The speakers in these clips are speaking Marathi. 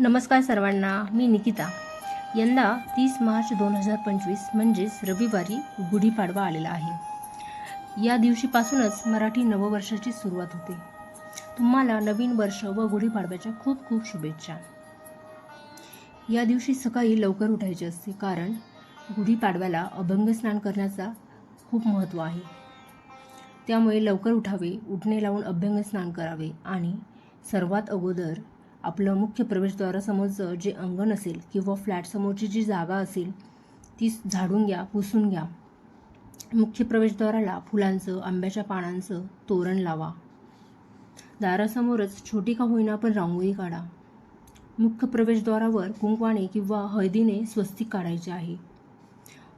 नमस्कार सर्वांना मी निकिता. यंदा तीस मार्च दोन हजार पंचवीस म्हणजेच रविवारी गुढीपाडवा आलेला आहे. या दिवशीपासूनच मराठी नववर्षाची सुरुवात होते. तुम्हाला नवीन वर्ष व गुढीपाडव्याच्या खूप खूप शुभेच्छा. या दिवशी सकाळी लवकर उठायचे असते कारण गुढीपाडव्याला अभंग स्नान करण्याचा खूप महत्त्व आहे. त्यामुळे लवकर उठावे उठणे लावून अभ्यंग स्नान करावे आणि सर्वात अगोदर आपलं मुख्य प्रवेशद्वारासमोरचं जे अंगण असेल किंवा फ्लॅटसमोरची जी जागा असेल ती झाडून घ्या पुसून घ्या. मुख्य प्रवेशद्वाराला फुलांचं आंब्याच्या पानांचं तोरण लावा. दारासमोरच छोटी का होईना पण रांगोळी काढा. मुख्य प्रवेशद्वारावर कुंकवाने किंवा हळदीने स्वस्तिक काढायचे आहे.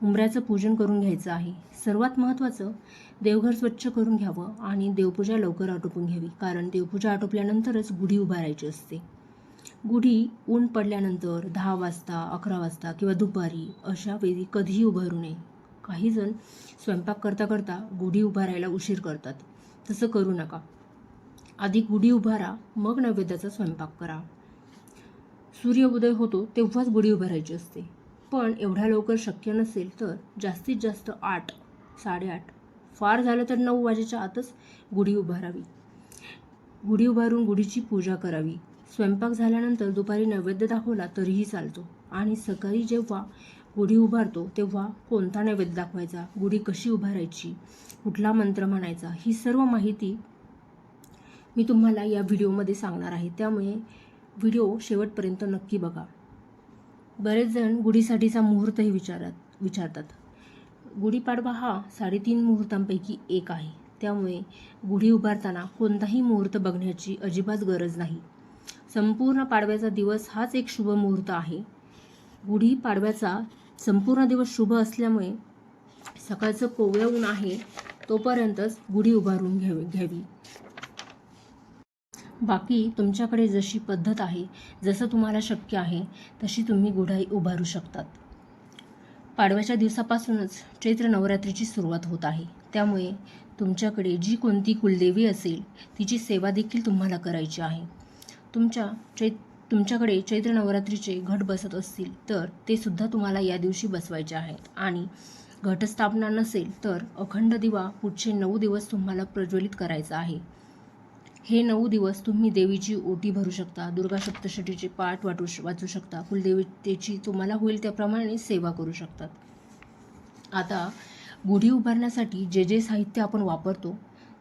उंबऱ्याचं पूजन करून घ्यायचं आहे. सर्वात महत्त्वाचं देवघर स्वच्छ करून घ्यावं आणि देवपूजा लवकर आटोपून घ्यावी कारण देवपूजा आटोपल्यानंतरच गुढी उभारायची असते. गुढी ऊन पडल्यानंतर दहा वाजता अकरा वाजता किंवा दुपारी अशा वेळी कधीही उभारू नये. काही जण स्वयंपाक करता करता गुढी उभारायला उशीर करतात. तसं करू नका. आधी गुढी उभारा मग नैवेद्याचा स्वयंपाक करा. सूर्य उदय होतो तेव्हाच गुढी उभारायची असते. पण एवढ्या लवकर शक्य नसेल तर जास्तीत जास्त आठ साडेआठ फार झालं तर नऊ वाजेच्या आतच गुढी उभारावी. गुढी उभारून गुढीची पूजा करावी. स्वयंपाक झाल्यानंतर दुपारी नैवेद्य दाखवला तरीही चालतो. आणि सकाळी जेव्हा गुढी उभारतो तेव्हा कोणता नैवेद्य दाखवायचा? गुढी कशी उभारायची? कुठला मंत्र म्हणायचा? ही सर्व माहिती मी तुम्हाला या व्हिडिओमध्ये सांगणार आहे. त्यामुळे व्हिडिओ शेवटपर्यंत नक्की बघा. बरेच जण गुढीसाठीचा मुहूर्तही विचारत विचारतात. गुढीपाडवा हा साडेतीन मुहूर्तांपैकी एक आहे. त्यामुळे गुढी उभारताना कोणताही मुहूर्त बघण्याची अजिबात गरज नाही. संपूर्ण पाडव्याचा दिवस हाच एक शुभ मुहूर्त आहे. गुढी पाडव्याचा संपूर्ण दिवस शुभ असल्यामुळे सकाळचं कोवळं ऊन आहे तोपर्यंतच गुढी उभारून घ्यावी घ्यावी. बाकी तुमच्याकडे जशी पद्धत आहे जसं तुम्हाला शक्य आहे तशी तुम्ही गुढाई उभारू शकतात. पाडव्याच्या दिवसापासूनच चैत्र नवरात्रीची सुरुवात होत आहे. त्यामुळे तुमच्याकडे जी कोणती कुलदेवी असेल तिची सेवा देखील तुम्हाला करायची आहे. तुमच्या चै तुमच्याकडे चैत्र नवरात्रीचे घट बसत असतील तर ते सुद्धा तुम्हाला या दिवशी बसवायचे आहेत. आणि घटस्थापना नसेल तर अखंड दिवा पुढचे नऊ दिवस तुम्हाला प्रज्वलित करायचा आहे. हे नऊ दिवस तुम्ही देवीची ओटी भरू शकता दुर्गा सप्तशतीचे पाठ वाटू वाचू शकता कुलदेवतेची तुम्हाला होईल त्याप्रमाणे सेवा करू शकतात. आता गुढी उभारण्यासाठी जे जे साहित्य आपण वापरतो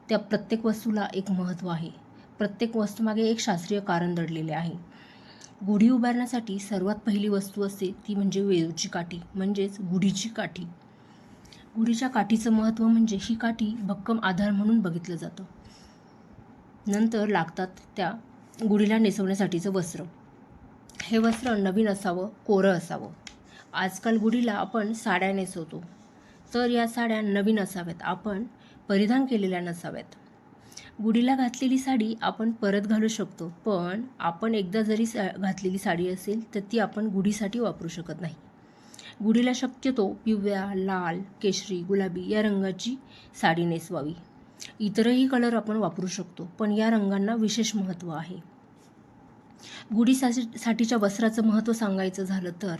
त्या प्रत्येक वस्तूला एक महत्त्व आहे. प्रत्येक वस्तूमागे एक शास्त्रीय कारण दडलेले आहे. गुढी उभारण्यासाठी सर्वात पहिली वस्तू असते ती म्हणजे वेळूची काठी म्हणजेच गुढीची काठी. गुढीच्या काठीचं महत्त्व म्हणजे ही काठी भक्कम आधार म्हणून बघितलं जातं. नंतर लागतात त्या गुढीला नेसवण्यासाठीचं वस्त्र. हे वस्त्र नवीन असावं कोरं असावं. आजकाल गुढीला आपण साड्या नेसवतो. तर या साड्या नवीन असाव्यात. आपण परिधान केलेल्या नसाव्यात. गुढीला घातलेली साडी आपण परत घालू शकतो पण आपण एकदा जरी सा घातलेली साडी असेल तर ती आपण गुढीसाठी वापरू शकत नाही. गुढीला शक्यतो पिवळ्या लाल केशरी गुलाबी या रंगाची साडी नेसवावी. इतरही कलर आपण वापरू शकतो पण या रंगांना विशेष महत्त्व आहे. गुढीसाठीच्या वस्त्राचं महत्त्व सांगायचं झालं तर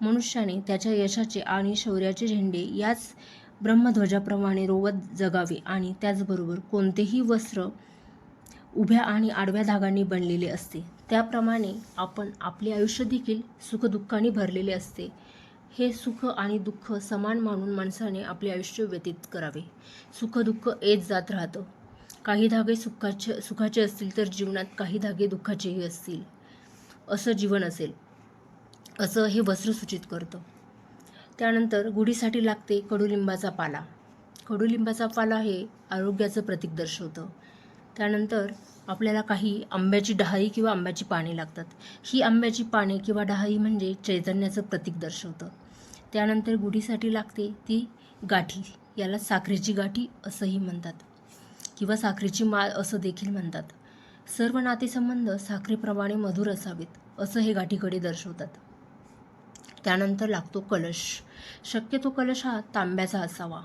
मनुष्याने त्याच्या यशाचे आणि शौर्याचे झेंडे याच ब्रह्मध्वजाप्रमाणे रोवत जगावे आणि त्याचबरोबर कोणतेही वस्त्र उभ्या आणि आडव्या धागांनी बनलेले असते. त्याप्रमाणे आपण आपले आयुष्य देखील सुखदुःखाने भरलेले असते. हे सुख आणि दुःख समान मानून माणसाने आपले आयुष्य व्यतीत करावे. सुखदुःख येत जात राहतं. काही धागे सुखाचे सुखाचे असतील तर जीवनात काही धागे दुःखाचेही असतील. असं जीवन असेल. असं हे वस्त्र सूचित करतं. त्यानंतर गुढीसाठी लागते कडुलिंबाचा पाला. कडुलिंबाचा पाला हे आरोग्याचं प्रतीक दर्शवतं. त्यानंतर आपल्याला काही आंब्याची डहाई किंवा आंब्याची पाने लागतात. ही आंब्याची पाने किंवा डहाई म्हणजे चैतन्याचं प्रतीक दर्शवतं. त्यानंतर गुढीसाठी लागते ती गाठी. याला साखरेची गाठी असंही म्हणतात. किंवा साखरेची माळ असं देखील म्हणतात. सर्व नातेसंबंध साखरेप्रमाणे मधुर असावेत असं हे गाठीकडे दर्शवतात. त्यानंतर लागतो कलश. शक्यतो कलश हा तांब्याचा असावा.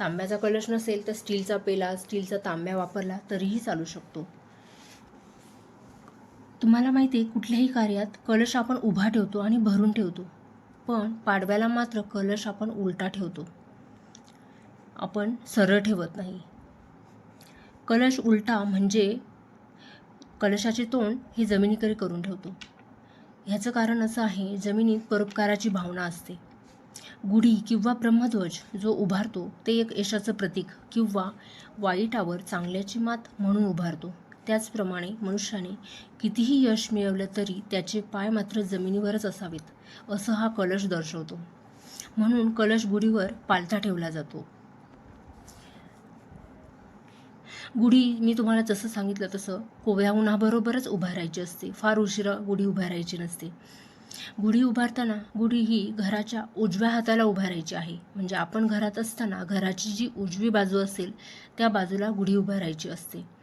तांब्याचा कलश नसेल तर स्टीलचा पेला स्टीलचा तांब्या वापरला तरीही चालू शकतो. तुम्हाला माहिती आहे कुठल्याही कार्यात कलश आपण उभा ठेवतो आणि भरून ठेवतो. पण पाडव्याला मात्र कलश आपण उलटा ठेवतो. आपण सरळ ठेवत नाही. कलश उलटा म्हणजे कलशाचे तोंड हे जमिनीकडे करून ठेवतो. ह्याचं कारण असं आहे जमिनीत परोपकाराची भावना असते. गुढी किंवा ब्रह्मध्वज जो उभारतो ते एक यशाचं प्रतीक किंवा वाईटावर चांगल्याची मात म्हणून उभारतो. त्याचप्रमाणे मनुष्याने कितीही यश मिळवलं तरी त्याचे पाय मात्र जमिनीवरच असावेत असं हा कलश दर्शवतो. म्हणून कलश गुढीवर पालथा ठेवला जातो. गुढी मी तुम्हाला जसं सांगितलं तसं कोव्या उन्हाबरोबरच उभारायची असते. फार उशिरा गुढी उभारायची नसते. गुढी उभारताना गुढी ही घराच्या उजव्या हाताला उभारायची आहे. म्हणजे आपण घरात असताना घराची जी उजवी बाजू असेल त्या बाजूला गुढी उभारायची असते.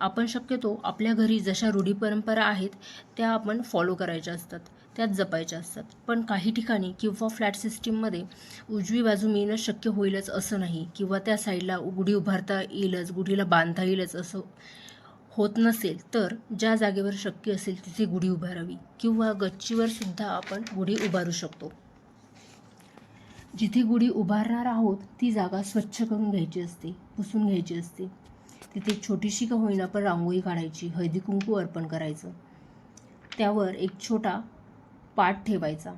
आपण शक्यतो आपल्या घरी जशा रूढी परंपरा आहेत त्या आपण फॉलो करायच्या असतात त्यात जपायच्या असतात. पण काही ठिकाणी किंवा फ्लॅट सिस्टीममध्ये उजवी बाजू मिळणं शक्य होईलच असं नाही किंवा त्या साईडला गुढी उभारता येईलच गुढीला बांधता येईलच असं होत नसेल तर ज्या जागेवर शक्य असेल तिथे गुढी उभारावी किंवा गच्चीवर सुद्धा आपण गुढी उभारू शकतो. जिथे गुढी उभारणार आहोत ती जागा स्वच्छ करून घ्यायची असते पुसून घ्यायची असते. तिथे छोटीशी का होईना पण रांगोळी काढायची हळदी कुंकू अर्पण करायचं. त्यावर एक छोटा पाट ठेवायचा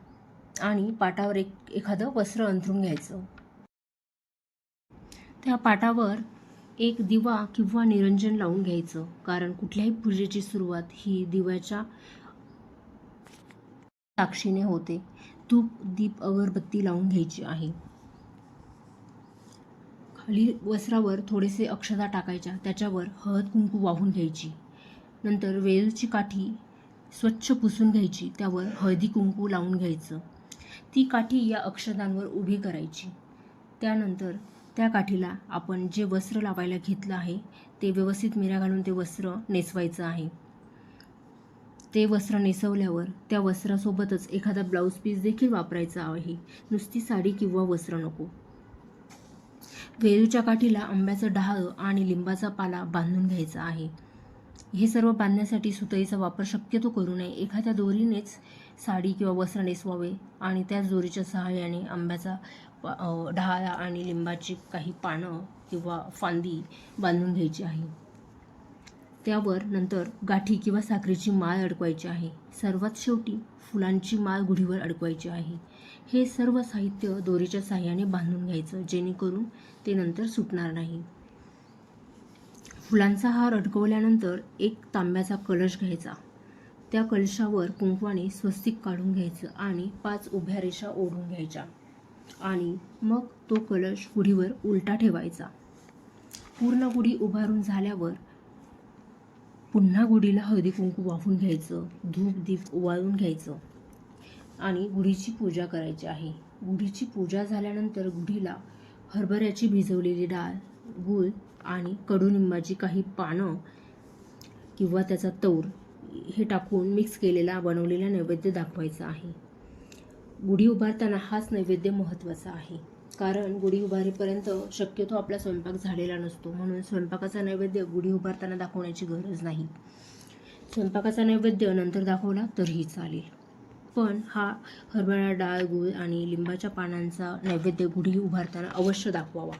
आणि पाटावर एक एखादं वस्त्र अंथरून घ्यायचं. त्या पाटावर एक दिवा किंवा निरंजन लावून घ्यायचं कारण कुठल्याही पूजेची सुरुवात ही दिव्याच्या साक्षीने होते. धूप दीप अगरबत्ती लावून घ्यायची आहे. खाली वस्त्रावर थोडेसे अक्षता टाकायच्या त्याच्यावर हळद कुंकू वाहून घ्यायची. नंतर वेलची काठी स्वच्छ पुसून घ्यायची त्यावर हळदी कुंकू लावून घ्यायचं. ती काठी या अक्षतांवर उभी करायची. त्यानंतर त्या काठीला आपण जे वस्त्र लावायला घेतलं आहे ते व्यवस्थित मिऱ्या घालून ते वस्त्र नेसवायचं आहे. ते वस्त्र नेसवल्यावर त्या वस्त्रासोबतच एखादा ब्लाऊज पीस देखील वापरायचा आहे. नुसती साडी किंवा वस्त्र नको. वेरूच्या काठीला आंब्याचं डहाळ आणि लिंबाचा पाला बांधून घ्यायचा आहे. हे सर्व बांधण्यासाठी सुतईचा वापर शक्यतो करू नये. एखाद्या दोरीनेच साडी किंवा वस्त्र नेसवावे आणि त्याच दोरीच्या सहाय्याने आंब्याचा प- डहाळा आणि लिंबाची काही पानं किंवा फांदी बांधून घ्यायची आहे. त्यावर नंतर गाठी किंवा साखरेची माळ अडकवायची आहे. सर्वात शेवटी फुलांची माळ गुढीवर अडकवायची आहे. हे सर्व साहित्य दोरीच्या साह्याने बांधून घ्यायचं जेणेकरून ते नंतर सुटणार नाही. फुलांचा हार अडकवल्यानंतर एक तांब्याचा कलश घ्यायचा. त्या कलशावर कुंकवाने स्वस्तिक काढून घ्यायचं आणि पाच उभ्या रेषा ओढून घ्यायच्या. आणि मग तो कलश गुढीवर उलटा ठेवायचा. पूर्ण गुढी उभारून झाल्यावर पुन्हा गुढीला हळदी कुंकू वाहून घ्यायचं धूप दीप ओवाळून घ्यायचं. आणि गुढीची पूजा करायची आहे. गुढीची पूजा झाल्यानंतर गुढीला हरभऱ्याची भिजवलेली डाळ गूळ आणि कडुनिंबाची काही पानं किंवा त्याचा तौर हे टाकून मिक्स केलेला बनवलेला नैवेद्य दाखवायचा आहे. गुढी उभारताना हाच नैवेद्य महत्त्वाचा आहे. कारण गुढी उभारेपर्यंत शक्यतो आपला स्वयंपाक झालेला नसतो. म्हणून स्वयंपाकाचा नैवेद्य गुढी उभारताना दाखवण्याची गरज नाही. स्वयंपाकाचा नैवेद्य नंतर दाखवला तरीही चालेल. पण हा हरभरा डाळ गूळ आणि लिंबाच्या पानांचा नैवेद्य गुढी उभारताना अवश्य दाखवावा.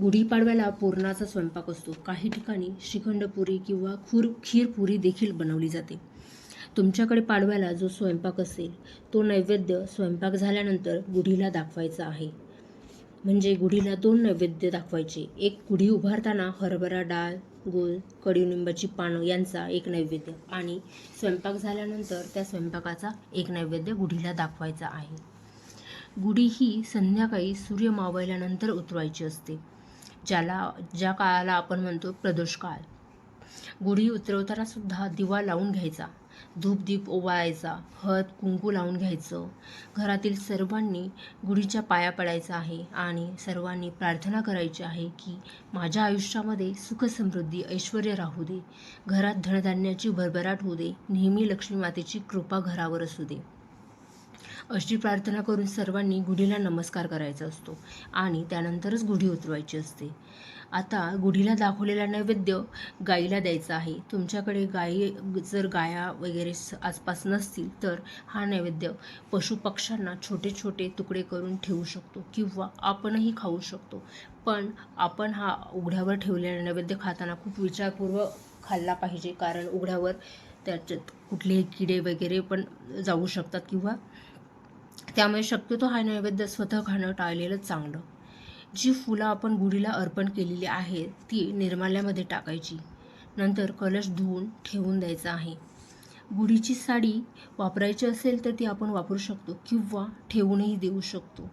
गुढीपाडव्याला पुरणाचा स्वयंपाक असतो. काही ठिकाणी श्रीखंडपुरी किंवा खूर खीरपुरी देखील बनवली जाते. तुमच्याकडे पाडव्याला जो स्वयंपाक असेल तो नैवेद्य स्वयंपाक झाल्यानंतर गुढीला दाखवायचा आहे. म्हणजे गुढीला दोन नैवेद्य दाखवायचे. एक गुढी उभारताना हरभरा डाळ गूळ कडीनिंबाची पानं यांचा एक नैवेद्य आणि स्वयंपाक झाल्यानंतर त्या स्वयंपाकाचा एक नैवेद्य गुढीला दाखवायचा आहे. गुढी ही संध्याकाळी सूर्य मावळल्यानंतर उतरवायची असते ज्याला ज्या काळाला आपण म्हणतो प्रदोष काळ गुढी उतरवताना सुद्धा दिवा लावून घ्यायचा. धूपदीप ओवाळायचा हळद कुंकू लावून घ्यायचं. घरातील सर्वांनी गुढीच्या पाया पडायचा आहे आणि सर्वांनी प्रार्थना करायची आहे की माझ्या आयुष्यामध्ये सुखसमृद्धी ऐश्वर राहू दे. घरात धनधान्याची भरभराट होऊ दे. नेहमी लक्ष्मी मातेची कृपा घरावर असू दे. अशी प्रार्थना करून सर्वांनी गुढीला नमस्कार करायचा असतो आणि त्यानंतरच गुढी उतरवायची असते. आता गुढीला दाखवलेला नैवेद्य गाईला द्यायचा आहे. तुमच्याकडे गाई जर गाया वगैरे स- आसपास नसतील तर हा नैवेद्य पशुपक्ष्यांना छोटे छोटे तुकडे करून ठेवू शकतो किंवा आपणही खाऊ शकतो. पण आपण हा उघड्यावर ठेवलेला नैवेद्य खाताना खूप विचारपूर्वक खाल्ला पाहिजे. कारण उघड्यावर त्याच्यात कुठलेही किडे वगैरे पण जाऊ शकतात किंवा त्यामुळे शक्यतो हा नैवेद्य स्वतः खाणं टाळलेलं चांगलं. जी फुलं आपण गुढीला अर्पण केलेली आहेत ती निर्माल्यामध्ये टाकायची. नंतर कलश धुवून ठेवून द्यायचा आहे. गुढीची साडी वापरायची असेल तर ती आपण वापरू शकतो किंवा ठेवूनही देऊ शकतो.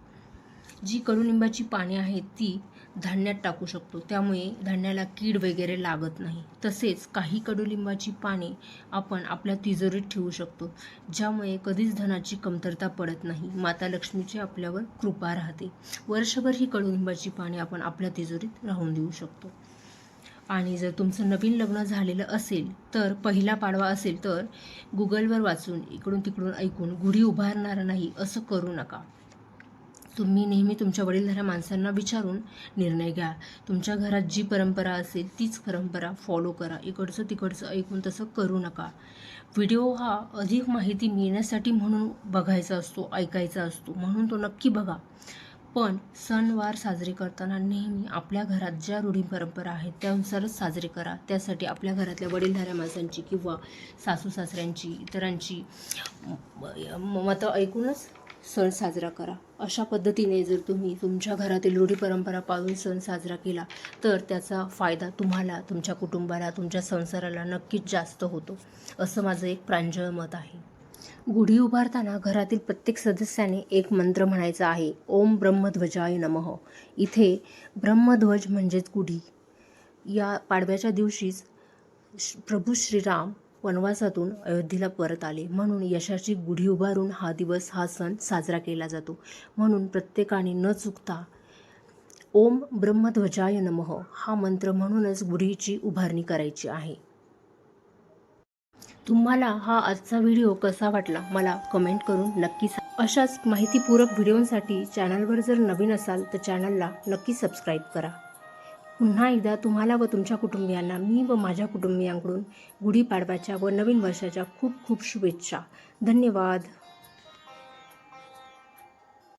जी कडुलिंबाची पाने आहेत ती धान्यात टाकू शकतो. त्यामुळे धान्याला कीड वगैरे लागत नाही. तसेच काही कडुलिंबाची पाने आपण आपल्या तिजोरीत ठेवू शकतो ज्यामुळे कधीच धनाची कमतरता पडत नाही. माता लक्ष्मीची आपल्यावर कृपा राहते. वर्षभर ही कडुलिंबाची पाने आपण आपल्या तिजोरीत राहून देऊ शकतो. आणि जर तुमचं नवीन लग्न झालेलं असेल तर पहिला पाडवा असेल तर गुगलवर वाचून इकडून तिकडून ऐकून गुढी उभारणार नाही असं करू नका. तुम्ही नेहमी तुमच्या वडीलधाऱ्या माणसांना विचारून निर्णय घ्या. तुमच्या घरात जी परंपरा असेल तीच परंपरा फॉलो करा. इकडचं तिकडचं ऐकून तसं करू नका. व्हिडिओ हा अधिक माहिती मिळण्यासाठी म्हणून बघायचा असतो ऐकायचा असतो म्हणून तो नक्की बघा. पण सणवार साजरे करताना नेहमी आपल्या घरात ज्या रूढी परंपरा आहेत त्यानुसारच साजरे करा. त्यासाठी आपल्या घरातल्या वडीलधाऱ्या माणसांची किंवा सासू सासऱ्यांची इतरांची मतं ऐकूनच सण साजरा करा. अशा पद्धतीने जर तुम्ही तुमच्या घरातील रूढी परंपरा पाळून सण साजरा केला तर त्याचा फायदा तुम्हाला तुमच्या कुटुंबाला तुमच्या संसाराला नक्कीच जास्त होतो. असं माझं एक प्रांजळ मत आहे. गुढी उभारताना घरातील प्रत्येक सदस्याने एक मंत्र म्हणायचा आहे ओम ब्रह्मध्वजाय नमः. इथे ब्रह्मध्वज म्हणजेच गुढी. या पाडव्याच्या दिवशीच श- प्रभू श्रीराम वनवासातून अयोध्येला परत आले. म्हणून यशाची गुढी उभारून हा दिवस हा सण साजरा केला जातो. म्हणून प्रत्येकाने न चुकता ओम ब्रह्मध्वजाय नमः हा मंत्र म्हणूनच गुढीची उभारणी करायची आहे. तुम्हाला हा आजचा व्हिडिओ कसा वाटला मला कमेंट करून नक्की अशाच माहितीपूरक व्हिडिओंसाठी चॅनलवर जर नवीन असाल तर चॅनलला नक्की सबस्क्राईब करा. पुन्हा एकदा तुम्हाला व तुमच्या कुटुंबियांना मी व माझ्या कुटुंबियांकडून गुढीपाडव्याच्या व नवीन वर्षाच्या खूप खूप शुभेच्छा. धन्यवाद.